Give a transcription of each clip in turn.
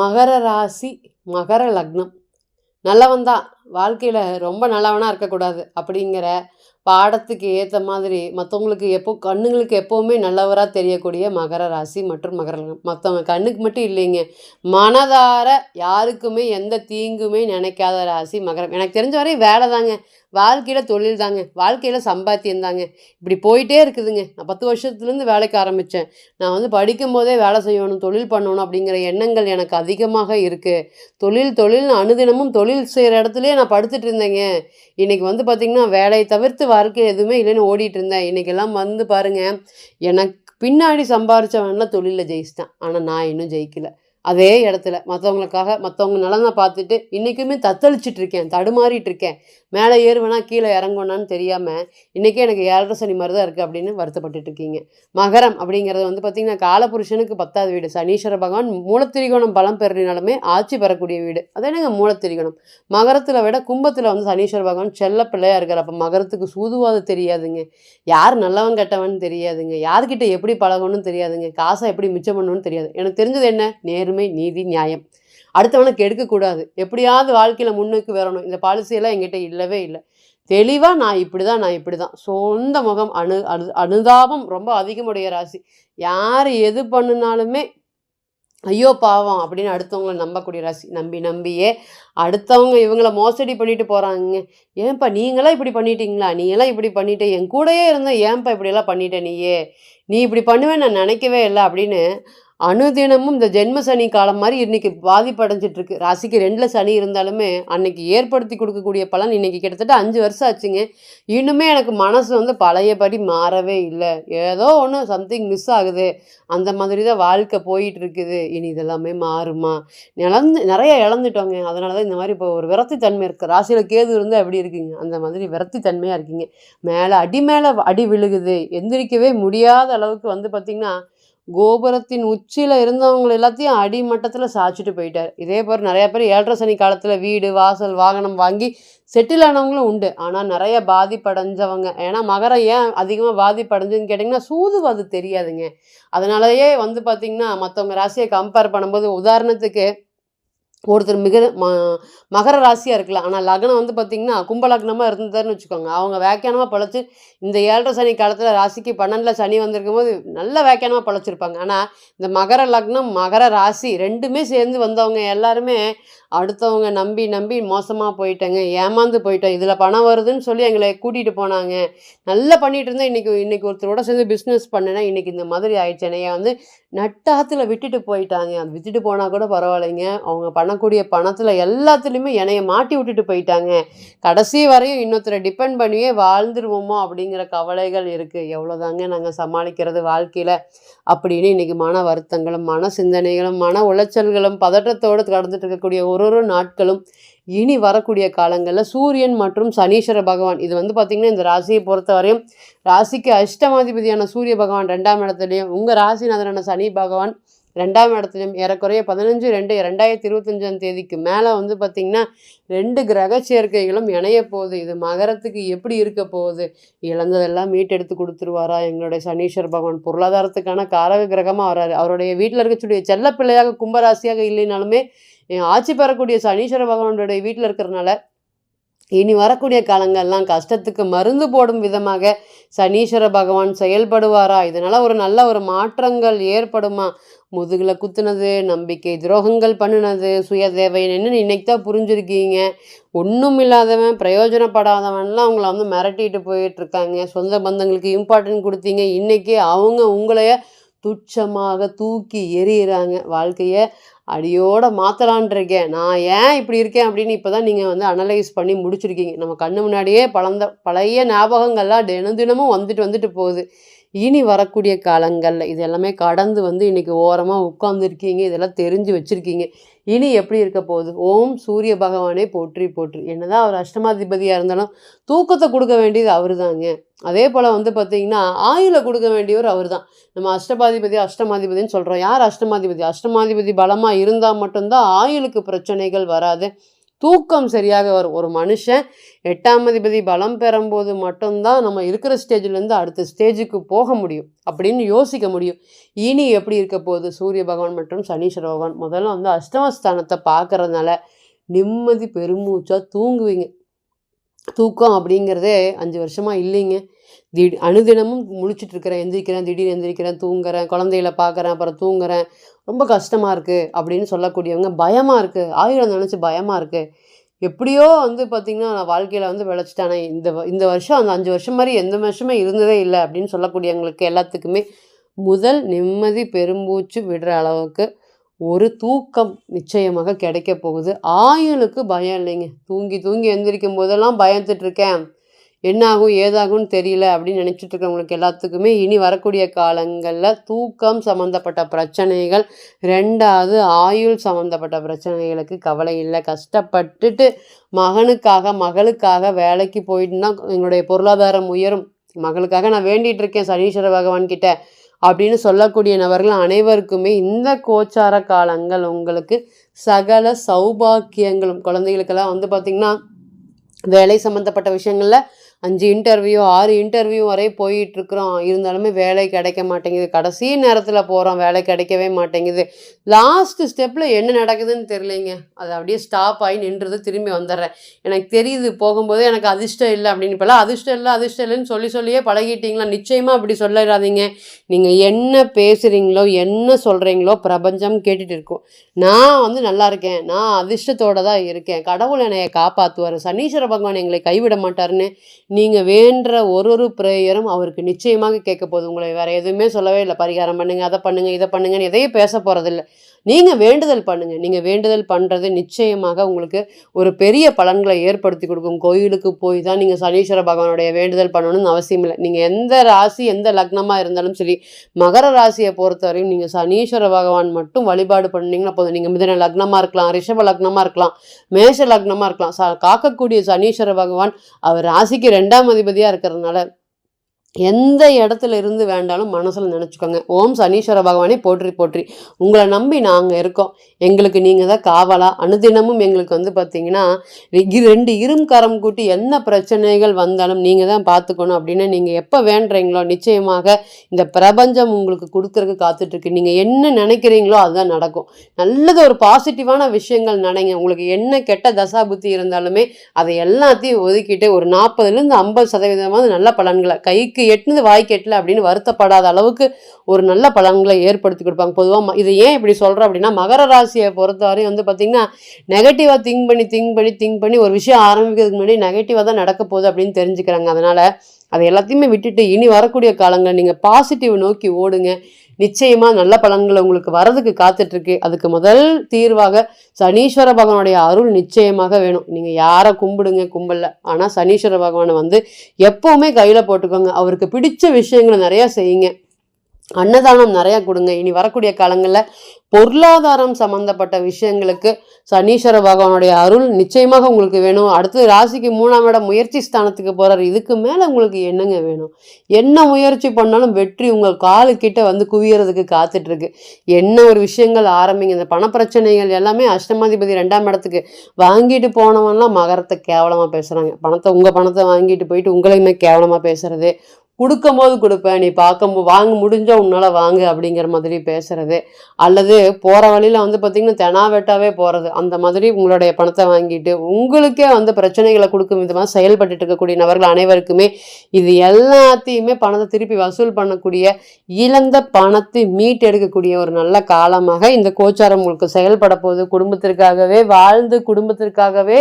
மகர ராசி மகர லக்னம். நல்லவன் தான் வாழ்க்கையில் ரொம்ப நல்லவனாக இருக்கக்கூடாது அப்படிங்கிற பாடத்துக்கு ஏற்ற மாதிரி மற்றவங்களுக்கு எப்போ கண்ணுங்களுக்கு எப்போவுமே நல்லவராக தெரியக்கூடிய மகர ராசி மற்றும் மகர மற்றவங்க கண்ணுக்கு மட்டும் இல்லைங்க. மனதார யாருக்குமே எந்த தீங்குமே நினைக்காத ராசி மகரம் எனக்கு தெரிஞ்ச வரையும் வேலை தாங்க. வாழ்க்கையில் தொழில் தாங்க. வாழ்க்கையில் சம்பாத்தியம் தாங்க. இப்படி போயிட்டே இருக்குதுங்க. நான் பத்து வருஷத்துலேருந்து வேலைக்கு ஆரம்பித்தேன் நான் வந்து படிக்கும் போதே வேலை செய்யணும் தொழில் பண்ணணும் அப்படிங்கிற எண்ணங்கள் எனக்கு அதிகமாக இருக்குது தொழில் தொழில் அனுதினமும் தொழில் செய்கிற இடத்துலேயே நான் படுத்துட்டு இருந்தேங்க. இன்றைக்கி வந்து பார்த்திங்கன்னா வேலையை தவிர்த்து வாழ்க்கை எதுவுமே இல்லைன்னு ஓடிட்டு இருந்தேன். இன்றைக்கெல்லாம் வந்து பாருங்கள் எனக்கு பின்னாடி சம்பாரித்தவன்லாம் தொழிலில் ஜெயிச்சிட்டான். ஆனால் நான் இன்னும் ஜெயிக்கலை. அதே இடத்துல மற்றவங்களுக்காக மற்றவங்க நலனை பார்த்துட்டு இன்றைக்குமே தத்தளிச்சிட்டு இருக்கேன் தடுமாறிட்டு இருக்கேன் மேலே ஏறுவேனா கீழே இறங்குவேனான்னு தெரியாமல் இன்றைக்கே எனக்கு ஏழரை சனி மாதிரி தான் இருக்குது அப்படின்னு வருத்தப்பட்டுட்டு இருக்கீங்க மகரம் அப்படிங்கிறது வந்து பார்த்திங்கன்னா காலபுருஷனுக்கு பத்தாவது வீடு. சனீஸ்வர பகவான் மூலத்திரிகோணம் பலம் பெறினாலுமே ஆட்சி பெறக்கூடிய வீடு. அது என்னங்க மூலத்திரிகோணம்? மகரத்தில் விட கும்பத்தில் வந்து சனீஸ்வர பகவான் செல்ல பிள்ளையாக இருக்கார். அப்போ மகரத்துக்கு சூதுவாது தெரியாதுங்க. யார் நல்லவன் கெட்டவன் தெரியாதுங்க. யார்கிட்ட எப்படி பழகணும்னு தெரியாதுங்க. காசை எப்படி மிச்சம் பண்ணணும்னு தெரியாது. எனக்கு தெரிஞ்சது என்ன? நேர்மை நீதி நியாயம். அடுத்தவனுக்கு எடுக்கக்கூடாது. எப்படியாவது வாழ்க்கையில் முன்னுக்கு வரணும். இந்த பாலிசியெல்லாம் எங்கிட்ட இல்லவே இல்லை. தெளிவாக நான் இப்படி தான் நான் இப்படி தான் சொந்த முகம் அணு அனு அனுதாபம் ரொம்ப அதிகமுடைய ராசி. யார் எது பண்ணினாலுமே ஐயோ பாவம் அப்படின்னு அடுத்தவங்கள நம்பக்கூடிய ராசி. நம்பி நம்பியே அடுத்தவங்க இவங்கள மோசடி பண்ணிட்டு போகிறாங்க ஏன்பா நீங்களாம் இப்படி பண்ணிட்டீங்களா? நீங்களாம் இப்படி பண்ணிட்டே என் கூடயே இருந்த ஏன்பா இப்படியெல்லாம் பண்ணிட்ட நீயே? நீ இப்படி பண்ணுவேன் நான் நினைக்கவே இல்லை அப்படின்னு அனுதினமும் இந்த ஜென்ம சனி காலம் மாதிரி இன்றைக்கி பாதிப்படைஞ்சிட்ருக்கு. ராசிக்கு ரெண்டில் சனி இருந்தாலுமே அன்னைக்கு ஏற்படுத்தி கொடுக்கக்கூடிய பலன் இன்னைக்கு கிட்டத்தட்ட அஞ்சு வருஷம் ஆச்சுங்க. இன்னுமே எனக்கு மனசு வந்து பழையபடி மாறவே இல்லை. ஏதோ ஒன்று சம்திங் மிஸ் ஆகுது. அந்த மாதிரி தான் வாழ்க்கை போயிட்டு இருக்குது இனி இதெல்லாமே மாறுமா? இழந்து நிறைய இழந்துட்டோங்க. அதனால தான் இந்த மாதிரி இப்போ ஒரு விரத்தி தன்மை இருக்குது ராசியில் கேது இருந்தால் எப்படி இருக்குங்க? அந்த மாதிரி விரத்தி தன்மையாக இருக்கீங்க. மேலே அடி மேலே அடி விழுகுது. எந்திரிக்கவே முடியாத அளவுக்கு வந்து பார்த்திங்கன்னா கோபுரத்தின் உச்சியில் இருந்தவங்க எல்லாத்தையும் அடிமட்டத்தில் சாய்ச்சிட்டு போயிட்டார். இதே போல் நிறைய பேர் ஏழரை சனி காலத்தில் வீடு வாசல் வாகனம் வாங்கி செட்டில் ஆனவங்களும் உண்டு. ஆனால் நிறைய பாதிப்படைஞ்சவங்க ஏன்னா மகரம் ஏன் அதிகமாக பாதிப்படைஞ்சுன்னு கேட்டிங்கன்னா சூதுவது தெரியாதுங்க. அதனாலயே வந்து பார்த்திங்கன்னா மற்றவங்க ராசியை கம்பேர் பண்ணும்போது உதாரணத்துக்கு ஒருத்தர் மிக ம மகர ராசியாக இருக்கலாம். ஆனால் லக்னம் வந்து பார்த்திங்கன்னா கும்ப லக்னமாக இருந்ததுன்னு வச்சுக்கோங்க. அவங்க வேக்கியானமாக பழச்சி இந்த ஏழரை சனி காலத்தில் ராசிக்கு பன்னெண்டில் சனி வந்திருக்கும் போது நல்ல வேக்கியானமாக பழச்சிருப்பாங்க. ஆனால் இந்த மகர லக்னம் மகர ராசி ரெண்டுமே சேர்ந்து வந்தவங்க எல்லாருமே அடுத்தவங்க நம்பி நம்பி மோசமாக போயிட்டேங்க. ஏமாந்து போயிட்டோம். இதில் பணம் வருதுன்னு சொல்லி எங்களை கூட்டிகிட்டு போனாங்க. நல்லா பண்ணிகிட்டு இருந்தேன். இன்றைக்கி இன்றைக்கி ஒருத்தரோட சேர்ந்து பிஸ்னஸ் பண்ணினேன் இன்றைக்கி இந்த மாதிரி ஆயிடுச்சு. என்னைய வந்து நட்டாத்தில் விட்டுட்டு போயிட்டாங்க. அது விட்டுட்டு போனால் கூட பரவாயில்லைங்க. அவங்க பண்ணக்கூடிய பணத்தில் எல்லாத்துலேயுமே என்னைய மாட்டி விட்டுட்டு போயிட்டாங்க. கடைசி வரையும் இன்னொருத்தரை டிபெண்ட் பண்ணியே வாழ்ந்துருவோமோ அப்படிங்கிற கவலைகள் இருக்குது எவ்வளோதாங்க நாங்கள் சமாளிக்கிறது வாழ்க்கையில்? அப்படின்னு இன்றைக்கி மன வருத்தங்களும் மன சிந்தனைகளும் மன உளைச்சல்களும் பதட்டத்தோடு கடந்துட்டு இருக்கக்கூடிய ஒரு ஒரு நாட்களும் இனி வரக்கூடிய காலங்களில் சூரியன் மற்றும் சனீஸ்வர பகவான் இது வந்து பார்த்திங்கன்னா இந்த ராசியை பொறுத்த வரையும் ராசிக்கு அஷ்டமாதிபதியான சூரிய பகவான் ரெண்டாம் இடத்துலையும் உங்கள் ராசிநாதனான சனி பகவான் ரெண்டாம் இடத்துலையும் ஏறக்குறைய பதினஞ்சு ரெண்டு ரெண்டாயிரத்தி இருபத்தஞ்சாம் தேதிக்கு மேலே வந்து பார்த்திங்கன்னா ரெண்டு கிரக சேர்க்கைகளும் இணைய போகுது. இது மகரத்துக்கு எப்படி இருக்க போகுது? இழந்ததெல்லாம் மீட்டெடுத்து கொடுத்துருவாரா? எங்களுடைய சனீஸ்வர பகவான் பொருளாதாரத்துக்கான காரக கிரகமாக வராரு அவருடைய வீட்டில் இருக்கக்கூடிய செல்ல பிள்ளையாக கும்பராசியாக இல்லைனாலுமே ஆட்சி பெறக்கூடிய சனீஸ்வர பகவானுடைய வீட்டில் இருக்கிறனால இனி வரக்கூடிய காலங்கள்லாம் கஷ்டத்துக்கு மருந்து போடும் விதமாக சனீஸ்வர பகவான் செயல்படுவாரா? இதனால் ஒரு நல்ல ஒரு மாற்றங்கள் ஏற்படுமா? முதுகில் குத்துனது நம்பிக்கை துரோகங்கள் பண்ணினது சுயதேவை தேவைன்னு இன்னைக்கு தான் புரிஞ்சிருக்கீங்க? ஒன்றும் இல்லாதவன் பிரயோஜனப்படாதவன்லாம் அவங்கள வந்து மிரட்டிட்டு போயிட்டுருக்காங்க சொந்த பந்தங்களுக்கு இம்பார்ட்டன்ட் கொடுத்தீங்க. இன்றைக்கி அவங்க உங்களைய துச்சமாக தூக்கி எறிகிறாங்க வாழ்க்கையை அடியோட மாற்றலான்ருக்கேன் நான் ஏன் இப்படி இருக்கேன் அப்படின்னு இப்போ தான் நீங்கள் வந்து அனலைஸ் பண்ணி முடிச்சிருக்கீங்க. நம்ம கண்ணு முன்னாடியே பழந்த பழைய ஞாபகங்கள்லாம் தினம் தினமும் வந்துட்டு வந்துட்டு போகுது. இனி வரக்கூடிய காலங்களில் இது எல்லாமே கடந்து வந்து இன்றைக்கி ஓரமாக உட்காந்துருக்கீங்க இதெல்லாம் தெரிஞ்சு வச்சுருக்கீங்க. இனி எப்படி இருக்க போகுது? ஓம் சூரிய பகவானே போற்றி போற்றி. என்னதான் அவர் அஷ்டமாதிபதியாக இருந்தாலும் தூக்கத்தை கொடுக்க வேண்டியது அவர் தாங்க அதே போல் வந்து பார்த்திங்கன்னா ஆயுளை கொடுக்க வேண்டியவர் அவர் தான் நம்ம அஷ்டமாதிபதி அஷ்டமாதிபதின்னு சொல்கிறோம் யார் அஷ்டமாதிபதி? அஷ்டமாதிபதி பலமாக இருந்தால் மட்டும்தான் ஆயுளுக்கு பிரச்சனைகள் வராது. தூக்கம் சரியாக வரும். ஒரு மனுஷன் எட்டாம் அதிபதி பலம் பெறும்போது மட்டும்தான் நம்ம இருக்கிற ஸ்டேஜ்லேருந்து அடுத்த ஸ்டேஜுக்கு போக முடியும் அப்படின்னு யோசிக்க முடியும். இனி எப்படி இருக்க போகுது? சூரிய பகவான் மற்றும் சனீஸ்வர பகவான் முதல்ல வந்து அஷ்டமஸ்தானத்தை பார்க்குறதுனால நிம்மதி பெருமூச்சாக தூங்குவீங்க. தூக்கம் அப்படிங்கிறதே அஞ்சு வருஷமாக இல்லைங்க. திடீர் அனுதினமும் முழிச்சிட்டு இருக்கிறேன் எந்திரிக்கிறேன் திடீர்னு எந்திரிக்கிறேன் தூங்குறேன் குழந்தைகளை பார்க்குறேன் அப்புறம் தூங்குறேன். ரொம்ப கஷ்டமாக இருக்குது அப்படின்னு சொல்லக்கூடியவங்க பயமாக இருக்குது ஆயுதம் நினச்சி பயமாக இருக்குது எப்படியோ வந்து பார்த்திங்கன்னா நான் வாழ்க்கையில் வந்து விளைச்சிட்டேன். இந்த வ- இந்த வருஷம் அந்த அஞ்சு வருஷம் மாதிரி எந்த வருஷமே இருந்ததே இல்லை அப்படின்னு சொல்லக்கூடியவங்களுக்கு எல்லாத்துக்குமே முதல் நிம்மதி பெரும்பூச்சு விடுற அளவுக்கு ஒரு தூக்கம் நிச்சயமாக கிடைக்க போகுது. ஆயுளுக்கு பயம் இல்லைங்க. தூங்கி தூங்கி எழுந்திரிக்கும் போதெல்லாம் பயந்துட்டுருக்கேன் என்னாகும் ஏதாகும்னு தெரியல அப்படின்னு நினச்சிட்டு இருக்கவங்களுக்கு எல்லாத்துக்குமே இனி வரக்கூடிய காலங்களில் தூக்கம் சம்மந்தப்பட்ட பிரச்சனைகள் ரெண்டாவது ஆயுள் சம்மந்தப்பட்ட பிரச்சனைகளுக்கு கவலை இல்லை. கஷ்டப்பட்டுட்டு மகனுக்காக மகளுக்காக வேலைக்கு போயிட்டுனா எங்களுடைய பொருளாதாரம் உயரும். மகளுக்காக நான் வேண்டிகிட்டு இருக்கேன் சனீஸ்வர பகவான்கிட்ட. அப்படின்னு சொல்லக்கூடிய நபர்கள் அனைவருக்குமே இந்த கோச்சார காலங்கள் உங்களுக்கு சகல சௌபாக்கியங்களும். குழந்தைகளுக்கெல்லாம் வந்து பார்த்திங்கன்னா வேலை சம்மந்தப்பட்ட விஷயங்களில் அஞ்சு இன்டர்வியூ ஆறு இன்டர்வியூ வரை போயிட்டுருக்குறோம். இருந்தாலுமே வேலை கிடைக்க மாட்டேங்குது. கடைசி நேரத்தில் போகிறோம் வேலை கிடைக்கவே மாட்டேங்குது. லாஸ்ட்டு ஸ்டெப்பில் என்ன நடக்குதுன்னு தெரியலைங்க. அது அப்படியே ஸ்டாப் ஆகி நின்றுது. திரும்பி வந்துடுறேன். எனக்கு தெரியுது. போகும்போது எனக்கு அதிர்ஷ்டம் இல்லை அப்படின்னு. இப்போலாம் அதிர்ஷ்டம் இல்லை அதிர்ஷ்டம் இல்லைன்னு சொல்லி சொல்லியே பழகிட்டீங்களா? நிச்சயமாக அப்படி சொல்லிடாதீங்க நீங்கள் என்ன பேசுகிறீங்களோ என்ன சொல்கிறீங்களோ பிரபஞ்சம் கேட்டுட்டு இருக்கும். நான் வந்து நல்லா இருக்கேன். நான் அதிர்ஷ்டத்தோட தான் இருக்கேன். கடவுள் என்னையை காப்பாற்றுவார் சனீஸ்வர பகவான் எங்களை கைவிட மாட்டாருன்னு நீங்கள் வேண்டுற ஒரு ஒரு ப்ரேயரும் அவருக்கு நிச்சயமாக கேட்க போகுது. உங்களை வேறு எதுவுமே சொல்லவே இல்லை. பரிகாரம் பண்ணுங்கள் அதை பண்ணுங்கள் இதை பண்ணுங்கன்னு எதையும் பேச போகிறதில்ல நீங்கள் வேண்டுதல் பண்ணுங்கள் நீங்கள் வேண்டுதல் பண்ணுறது நிச்சயமாக உங்களுக்கு ஒரு பெரிய பலன்களை ஏற்படுத்தி கொடுக்கும். கோயிலுக்கு போய் தான் நீங்கள் சனீஸ்வர பகவானுடைய வேண்டுதல் பண்ணணும்னு அவசியம் இல்லை. நீங்கள் எந்த ராசி எந்த லக்னமாக இருந்தாலும் சரி மகர ராசியை பொறுத்தவரையும் நீங்கள் சனீஸ்வர பகவான் மட்டும் வழிபாடு பண்ணீங்கன்னா போதும். நீங்கள் மிதன லக்னமாக இருக்கலாம் ரிஷப லக்னமாக இருக்கலாம் மேஷ லக்னமாக இருக்கலாம். ச காக்கக்கூடிய சனீஸ்வர பகவான் அவர் ராசிக்கு ரெண்டாம் அதிபதியாக இருக்கிறதுனால எந்த இடத்துல இருந்து வேண்டாலும் மனசில் நினச்சிக்கோங்க. ஓம் சனீஸ்வர பகவானே போற்றி போற்றி. உங்களை நம்பி நாங்கள் இருக்கோம். எங்களுக்கு நீங்கள் தான் காவலா? அனுதினமும் எங்களுக்கு வந்து பார்த்தீங்கன்னா ரெண்டு இரும் கரம் கூட்டி என்ன பிரச்சனைகள் வந்தாலும் நீங்கள் தான் பார்த்துக்கணும் அப்படின்னு நீங்கள் எப்போ வேண்டுறீங்களோ நிச்சயமாக இந்த பிரபஞ்சம் உங்களுக்கு கொடுக்கறதுக்கு காத்துட்ருக்கு. நீங்கள் என்ன நினைக்கிறீங்களோ அதுதான் நடக்கும். நல்லது ஒரு பாசிட்டிவான விஷயங்கள் நினைங்க. உங்களுக்கு என்ன கெட்ட தசா புத்தி இருந்தாலுமே அதை எல்லாத்தையும் ஒதுக்கிட்டு ஒரு நாற்பதுலேருந்து ஐம்பது சதவீதமாவது நல்ல பலன்களை கைக்கு எட்டுனது வாய்க்கு எட்டல அப்படின்னு வருத்தப்படாத அளவுக்கு ஒரு நல்ல பலன்களை ஏற்படுத்தி கொடுப்பாங்க. பொதுவாக இதை ஏன் இப்படி சொல்கிறோம் அப்படின்னா மகர ராசியை பொறுத்தவரையும் வந்து பார்த்திங்கன்னா நெகட்டிவாக திங்க் பண்ணி திங்க் பண்ணி திங்க் பண்ணி ஒரு விஷயம் ஆரம்பிக்கிறதுக்கு முன்னாடி நெகட்டிவாக தான் நடக்க போகுது அப்படின்னு தெரிஞ்சுக்கிறாங்க. அதனால் அதை எல்லாத்தையுமே விட்டுட்டு இனி வரக்கூடிய காலங்கள் நீங்கள் பாசிட்டிவ் நோக்கி ஓடுங்க. நிச்சயமாக நல்ல பலன்கள் உங்களுக்கு வரதுக்கு காத்துட்ருக்கு. அதுக்கு முதல் தீர்வாக சனீஸ்வர பகவானுடைய அருள் நிச்சயமாக வேணும். நீங்கள் யாரை கும்பிடுங்க கும்பல. ஆனால் சனீஸ்வர பகவானை வந்து எப்போவுமே கையில் போட்டுக்கோங்க. அவருக்கு பிடிச்ச விஷயங்களை நிறையா செய்யுங்க. அன்னதானம் நிறையா கொடுங்க. இனி வரக்கூடிய காலங்களில் பொருளாதாரம் சம்பந்தப்பட்ட விஷயங்களுக்கு சனீஸ்வர பகவானுடைய அருள் நிச்சயமாக உங்களுக்கு வேணும். அடுத்து ராசிக்கு மூணாம் இடம் முயற்சி ஸ்தானத்துக்கு போகிறார் இதுக்கு மேலே உங்களுக்கு என்னங்க வேணும்? என்ன முயற்சி பண்ணாலும் வெற்றி உங்கள் காலுக்கிட்ட வந்து குவியறதுக்கு காத்துட்ருக்கு. என்ன ஒரு விஷயங்கள் ஆரம்பிங்க. இந்த பணப்பிரச்சனைகள் எல்லாமே அஷ்டமாதிபதி ரெண்டாம் இடத்துக்கு வாங்கிட்டு போனவன்லாம் மகரத்தை கேவலமாக பேசுகிறாங்க பணத்தை உங்கள் பணத்தை வாங்கிட்டு போயிட்டு உங்களையுமே கேவலமாக பேசுகிறது கொடுக்கும் கொடுக்கும்போது கொடுப்பேன். நீ பார்க்க வாங்க முடிஞ்சா உன்னால் வாங்கு அப்படிங்கிற மாதிரி பேசுகிறது அல்லது போகிற வழியில் வந்து பார்த்திங்கன்னா தெனாவெட்டாவே போகிறது அந்த மாதிரி உங்களுடைய பணத்தை வாங்கிட்டு உங்களுக்கே வந்து பிரச்சனைகளை கொடுக்கும் விதமாக செயல்பட்டு இருக்கக்கூடிய நபர்கள் அனைவருக்குமே இது எல்லாத்தையுமே பணத்தை திருப்பி வசூல் பண்ணக்கூடிய இழந்த பணத்தை மீட்டெடுக்கக்கூடிய ஒரு நல்ல காலமாக இந்த கோச்சாரம் உங்களுக்கு செயல்பட போகுது. குடும்பத்திற்காகவே வாழ்ந்து குடும்பத்திற்காகவே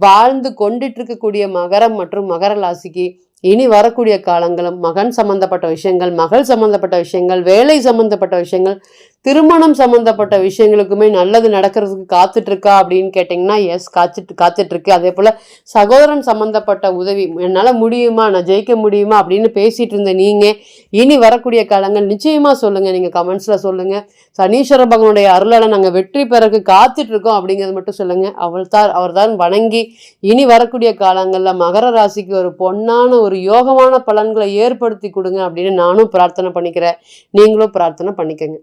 வாழ்ந்து கொண்டுட்டு இருக்கக்கூடிய மகரம் மற்றும் மகர ராசிக்கு இனி வரக்கூடிய காலங்களும் மகன் சம்பந்தப்பட்ட விஷயங்கள் மகள் சம்பந்தப்பட்ட விஷயங்கள் வேலை சம்பந்தப்பட்ட விஷயங்கள் திருமணம் சம்மந்தப்பட்ட விஷயங்களுக்குமே நல்லது நடக்கிறதுக்கு காத்துட்டு இருக்கா அப்படின்னு கேட்டிங்கன்னா எஸ் காத்துட்டு காத்துட்ருக்கு. அதே போல் சகோதரன் சம்மந்தப்பட்ட உதவி என்னால் முடியுமா? நான் ஜெயிக்க முடியுமா? அப்படின்னு பேசிகிட்டு இருந்த நீங்கள் இனி வரக்கூடிய காலங்கள் நிச்சயமாக சொல்லுங்கள் நீங்கள் கமெண்ட்ஸில் சொல்லுங்கள் சனீஸ்வர பகவனுடைய அருளால் நாங்கள் வெற்றி பெறக்கு காத்துட்ருக்கோம் அப்படிங்கிறது மட்டும் சொல்லுங்கள் அவள் தான் அவர் தான் வணங்கி இனி வரக்கூடிய காலங்களில் மகர ராசிக்கு ஒரு பொன்னான ஒரு யோகமான பலன்களை ஏற்படுத்தி கொடுங்க அப்படின்னு நானும் பிரார்த்தனை பண்ணிக்கிறேன். நீங்களும் பிரார்த்தனை பண்ணிக்கங்க.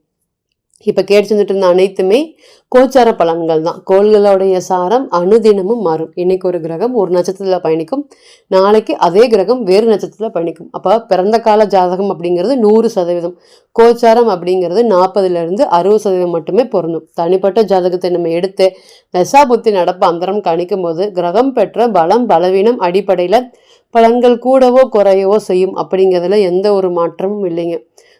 இப்போ கேட்டு செஞ்சுட்டு இருந்த அனைத்துமே கோச்சார பலன்கள் தான். கோள்களுடைய சாரம் அனுதினமும் மாறும். இன்னைக்கு ஒரு கிரகம் ஒரு நட்சத்திரத்தில் பயணிக்கும். நாளைக்கு அதே கிரகம் வேறு நட்சத்திரத்தில் பயணிக்கும். அப்போ பிறந்த கால ஜாதகம் அப்படிங்கிறது நூறு சதவீதம். கோச்சாரம் அப்படிங்கிறது நாற்பதுலேருந்து அறுபது சதவீதம் மட்டுமே பொருந்தும். தனிப்பட்ட ஜாதகத்தை நம்ம எடுத்து தசாபுத்தி நடப்பு அந்தரம் கணிக்கும் போது கிரகம் பெற்ற பலம் பலவீனம் அடிப்படையில் பலன்கள் கூடவோ குறையவோ செய்யும் அப்படிங்கிறதுல எந்த ஒரு மாற்றமும் இல்லைங்க.